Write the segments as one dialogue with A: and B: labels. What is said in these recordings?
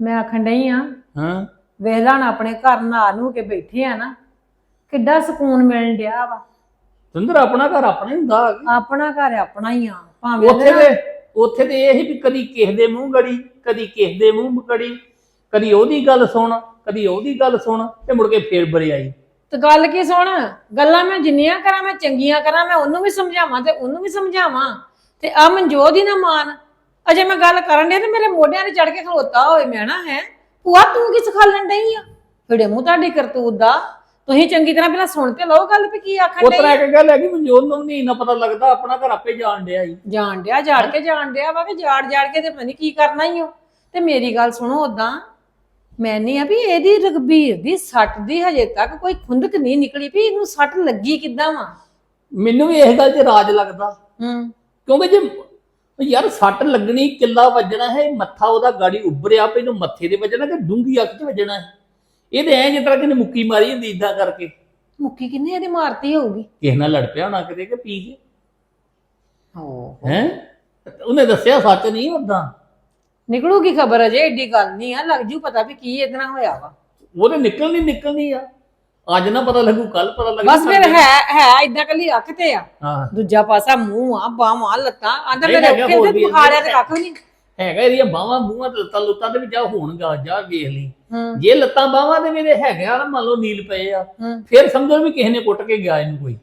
A: ਮੈਂ ਆਖਣ ਡਈ ਆ
B: ਹਾਂ।
A: ਵੇਖ ਲੈਣ ਆਪਣੇ ਘਰ ਨਹਾ ਨੂੰ ਕੇ ਬੈਠੇ ਆ ਨਾ ਕਿੱਡਾ ਸਕੂਨ ਮਿਲਣ ਡਿਆ ਵਾ।
B: ਸੁੰਦਰ ਆਪਣਾ ਘਰ ਆਪਣਾ ਹੀ ਹੁੰਦਾ
A: ਆਪਣਾ ਘਰ ਆਪਣਾ ਹੀ ਆ ਭਾਵੇਂ
B: ਉੱਥੇ ਤੇ ਉੱਥੇ ਤੇ ਇਹ ਸੀ ਵੀ ਕਦੀ ਕਿਸੇ ਦੇ ਮੂੰਹ ਗੜੀ ਕਦੀ ਕਿਸੇ ਦੇ ਮੂੰਹ ਗੜੀ ਕਦੀ ਉਹਦੀ ਗੱਲ ਸੁਣ ਕਦੀ ਉਹਦੀ ਗੱਲ ਸੁਣ ਤੇ ਮੁੜ ਕੇ ਫੇਰ ਬਰਿਆਈ
A: ਤੇ ਗੱਲ ਕੀ ਸੁਣ? ਗੱਲਾਂ ਮੈਂ ਜਿੰਨੀਆਂ ਕਰਾਂ ਮੈਂ ਚੰਗੀਆਂ ਕਰਾਂ ਮੈਂ ਉਹਨੂੰ ਵੀ ਸਮਝਾਵਾਂ ਤੇ ਉਹਨੂੰ ਵੀ ਸਮਝਾਵਾਂ। ਤੇ ਆ ਮਨਜੋਤ ਹੀ ਨਾ ਮਾਨ ਅਜੇ ਮੈਂ ਗੱਲ ਕਰਨ ਡਈ ਤੇ ਮੇਰੇ ਮੋਢਿਆਂ ਤੇ ਚੜ ਕੇ ਖਲੋਤਾ ਹੋਏ ਮੈਂ ਨਾ ਹੈ। ਭੂਆ ਤੂੰ ਕੀ ਸਿਖਾਲਣ ਡਈ ਆ? ਫਿੜੇ ਮੂੰਹ ਤੁਹਾਡੀ ਕਰਤੂਤ ਦਾ। ਤੁਸੀਂ ਚੰਗੀ ਤਰ੍ਹਾਂ ਪਹਿਲਾਂ ਸੁਣ ਤੇ ਲਓ ਗੱਲ ਵੀ ਕੀ ਆਖਣ
B: ਉਹ
A: ਡਈ
B: ਤਰ੍ਹਾਂ ਇੱਕ ਗੱਲ ਹੈ ਕਿ ਮਨਜੋਤ ਨੂੰ ਨਹੀਂ ਨਾ ਪਤਾ ਲੱਗਦਾ ਆਪਣਾ ਘਰ ਆਪੇ ਜਾਣ ਡਿਆ ਜੀ
A: ਜਾਣ ਡਿਆ ਜਾੜ ਕੇ ਜਾਣ ਡਿਆ ਵਾ ਕਿ ਜਾੜ ਜਾੜ ਕੇ ਤੇ ਪਤਾ ਨਹੀਂ ਕੀ ਕਰਨਾ ਹੀ ਹੋ ਤੇ ਮੇਰੀ ਗੱਲ ਸੁਣੋ ਉਦਾਂ ਮੈਂ ਨਹੀਂ ਆ ਵੀ ਇਹਦੀ ਰਗਬੀਰ ਦੀ ਸੱਟ ਦੀ ਹਜੇ ਤੱਕ ਕੋਈ ਖੁੰਦਕ ਨਹੀਂ ਨਿਕਲੀ ਵੀ ਇਹਨੂੰ ਸੱਟ ਲੱਗੀ ਕਿੱਦਾਂ ਵਾ?
B: ਮੈਨੂੰ ਵੀ ਇਸ ਗੱਲ 'ਚ ਰਾਜ ਲੱਗਦਾ।
A: ਹੂੰ।
B: ਕਿਉਂਕਿ ਜੇ ਯਾਰ ਸੱਟ ਲੱਗਣੀ ਕਿੱਲਾ ਵੱਜਣਾ ਹੈ ਮੱਥਾ ਉਹਦਾ ਗਾੜੀ ਉੱਭਰਿਆ ਪਈ ਨੂੰ ਮੱਥੇ ਦੇ ਵੱਜਣਾ ਕਿ ਡੂੰਗੀ ਅੱਖ 'ਚ ਵੱਜਣਾ ਹੈ? ਇਹ ਤੇ ਐ ਜਿਸ ਤਰ੍ਹਾਂ ਕਿਨੇ ਮੁੱਕੀ ਮਾਰੀ ਹੁੰਦੀ ਇਦਾਂ ਕਰਕੇ।
A: ਮੁੱਕੀ ਕਿੰਨੇ ਇਹਦੀ ਮਾਰਤੀ ਹੋਊਗੀ?
B: ਕਿਸੇ ਨਾਲ ਲੜ ਪਿਆ ਹੋਣਾ ਕਿਤੇ ਕਿ ਪੀ ਕੇ?
A: ਹੋ
B: ਹੈ? ਉਹਨੇ ਦੱਸਿਆ ਸੱਚ ਨਹੀਂ ਉਦਾਂ
A: ਨਿਕਲੂਗੀ ਖਬਰ ਅਜੇ ਏਡੀ ਗੱਲ ਨਹੀਂ ਆ ਲੱਗ ਜੂ ਪਤਾ ਵੀ ਕੀ ਇਹਦੇ ਨਾਲ ਹੋਇਆ ਵਾ।
B: ਉਹਦੇ ਨਿਕਲਣੀ ਨਿਕਲਣੀ ਆ। ਅੱਜ ਨਾ ਪਤਾ ਲੱਗੂ ਕੱਲ ਪਤਾ ਲੱਗੂ
A: ਬਸ ਫਿਰ ਹੈ ਹੈ ਇਦਾਂ ਕੱਲੀ ਅੱਖ ਤੇ ਆ।
B: ਹਾਂ।
A: ਦੂਜਾ ਪਾਸਾ ਮੂੰਹ ਆ ਬਾਹਾਂ ਲੱਤਾਂ ਆਂਦਾ ਮੇਰੇ
B: ਵੀ
A: ਤੇ ਬੁਖਾਰਿਆ ਤੇ ਕੱਖ ਵੀ ਨਹੀਂ।
B: ਹੈਗਾ ਇਹਦੀਆਂ ਬਾਹਾਂ ਬੂਹਾਂ ਤੇ ਲੱਤਾਂ ਲੁੱਤਾਂ ਤੇ ਵੀ ਜਾ ਹੋਣਗਾ ਜਾ ਵੇਖ ਲਈ। ਜੇ ਲੱਤਾਂ ਬਾਹਾਂ ਦੇ ਮੇਰੇ ਹੈਗਾ ਨਾ ਮੰਨ ਲਓ ਨੀਲ ਪਏ ਆ ਫਿਰ ਸਮਝੋ ਵੀ ਕਿਸੇ ਨੇ ਕੁੱਟ ਕੇ ਗਿਆ ਇਹਨੂੰ ਕੋਈ।